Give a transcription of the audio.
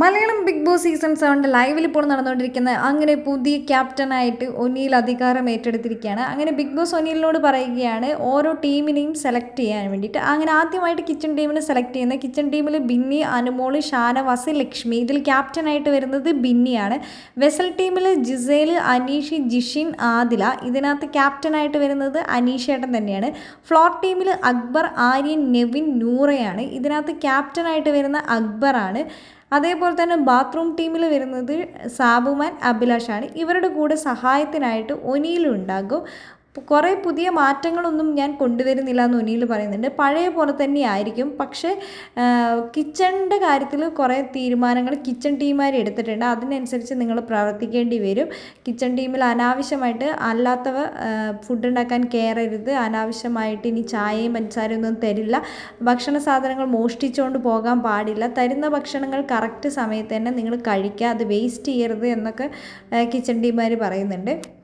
Malayalam Bigg Boss season സെവന്റെ ലൈവിൽ ഇപ്പോൾ നടന്നുകൊണ്ടിരിക്കുന്ന അങ്ങനെ പുതിയ ക്യാപ്റ്റനായിട്ട് ഒനിയിൽ അധികാരം ഏറ്റെടുത്തിരിക്കുകയാണ്. അങ്ങനെ ബിഗ് ബോസ് ഒനിയിലിനോട് പറയുകയാണ് ഓരോ ടീമിനെയും സെലക്ട് ചെയ്യാൻ വേണ്ടിയിട്ട്. അങ്ങനെ ആദ്യമായിട്ട് കിച്ചൺ ടീമിനെ സെലക്ട് ചെയ്യുന്ന കിച്ചൺ ടീമിൽ ബിന്നി അനുമോൾ ഷാനവാസ് ലക്ഷ്മി. ഇതിൽ ക്യാപ്റ്റനായിട്ട് വരുന്നത് ബിന്നിയാണ്. വെസൽ ടീമിൽ ജിസേൽ അനീഷ് ജിഷിൻ ആദില. ഇതിനകത്ത് ക്യാപ്റ്റനായിട്ട് വരുന്നത് അനീഷേട്ടൻ തന്നെയാണ്. ഫ്ലോർ ടീമിൽ അക്ബർ ആര്യൻ നെവിൻ നൂറയാണ്. ഇതിനകത്ത് ക്യാപ്റ്റനായിട്ട് വരുന്ന അക്ബറാണ്. അതേപോലെ തന്നെ ബാത്റൂം ടീമിൽ വരുന്നത് സാബുമാൻ അഭിലാഷാണ്. ഇവരുടെ കൂടെ സഹായത്തിനായിട്ട് ഒനിയിലുണ്ടാകും കുറേ പുതിയ മാറ്റങ്ങളൊന്നും ഞാൻ കൊണ്ടുവരുന്നില്ല എന്ന് ഒനിയിൽ പറയുന്നുണ്ട്. പഴയ പോലെ തന്നെ ആയിരിക്കും. പക്ഷേ കിച്ചണിന്റെ കാര്യത്തിൽ കുറേ തീരുമാനങ്ങൾ കിച്ചൺ ടീമുകാർ എടുത്തിട്ടുണ്ട്. അതിനനുസരിച്ച് നിങ്ങൾ പ്രവർത്തിക്കേണ്ടി വരും. കിച്ചൺ ടീമിൽ അനാവശ്യമായിട്ട് അല്ലാത്തവ ഫുഡ് ഉണ്ടാക്കാൻ കയറരുത് അനാവശ്യമായിട്ട് ഇനി ചായയും പഞ്ചസാരയും ഒന്നും തരില്ല. ഭക്ഷണ സാധനങ്ങൾ മോഷ്ടിച്ചുകൊണ്ട് പോകാൻ പാടില്ല. തരുന്ന ഭക്ഷണങ്ങൾ കറക്റ്റ് സമയത്ത് തന്നെ നിങ്ങൾ കഴിക്കുക. അത് വേസ്റ്റ് ചെയ്യരുത് എന്നൊക്കെ കിച്ചൺ ടീമുകാർ പറയുന്നുണ്ട്.